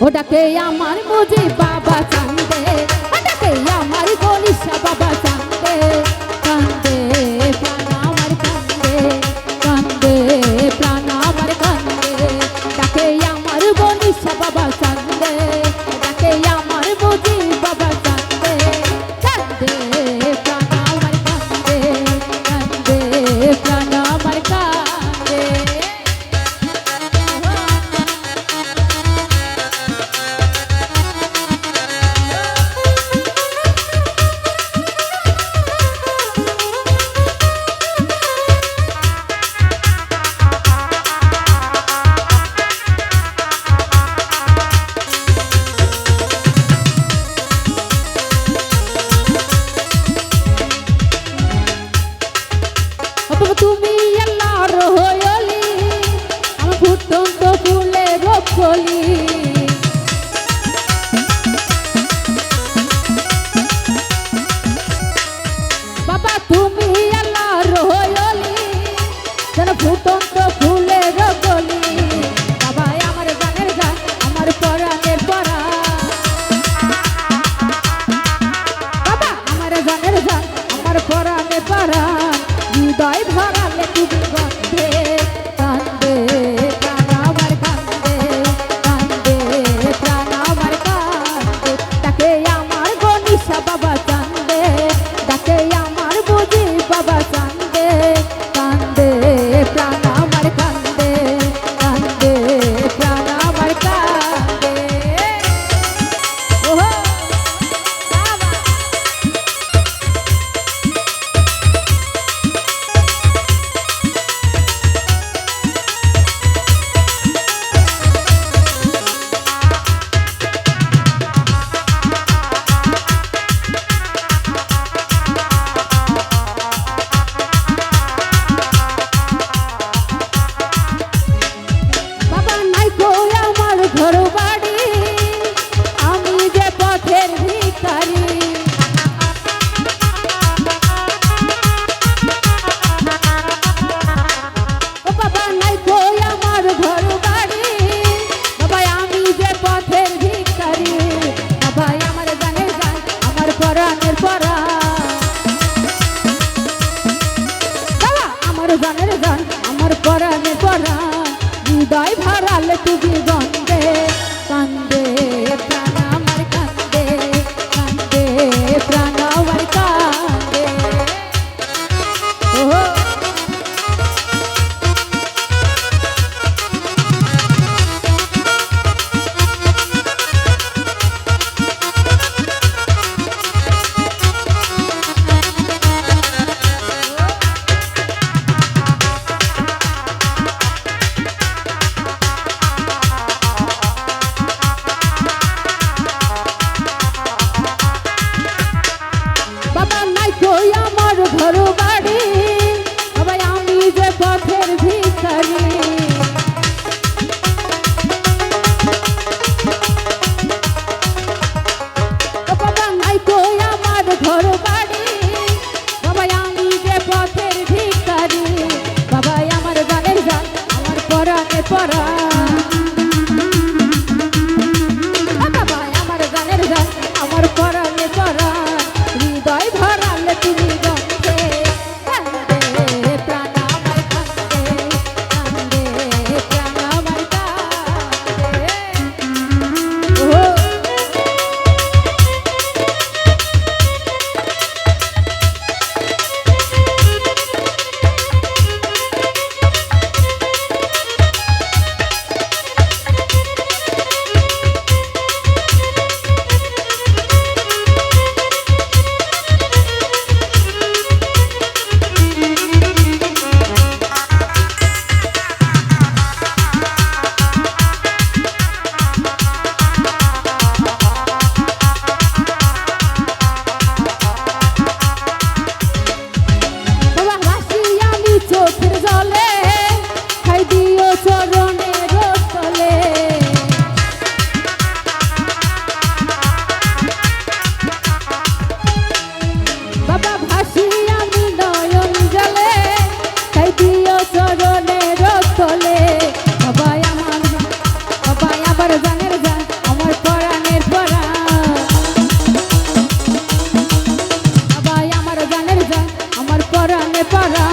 ওটাকে আমার বুঝি বাবা চান্দে ওটাকে আমার গলিসা বাবা বলি। বাবা তুমি ঘর বাড়ি আমি যে পথের ভিখারি। বাবা, নাই কই আমার ঘর বাড়ি বাবা আমি যে পথের ভিখারি। বাবা আমার গানে গান, আমার পরাণের পরা। বাবা, আমার পরা। হৃদয় ভরালে তুমি গন্ধ Oh ধরবা পরাণে পারা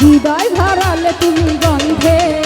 হৃদয় ভরালে তুমি গন্ধে।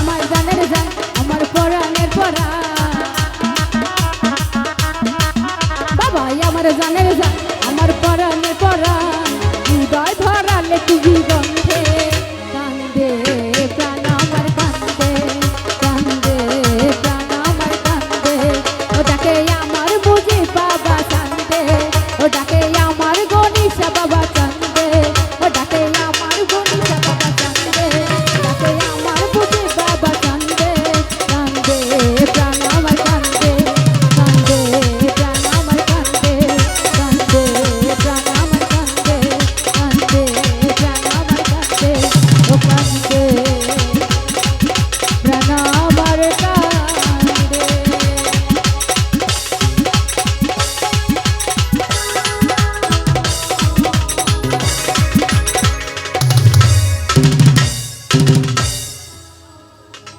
আমার জানের জান, আমার পরাণের পরা। বাবা আমার জানের আমার পরাণের পরা। হৃদয় ধরালে তুমি গন্ধে কান্দে, প্রাণ আমার কান্দে কান্দে। ওটাকে আমার বুঝে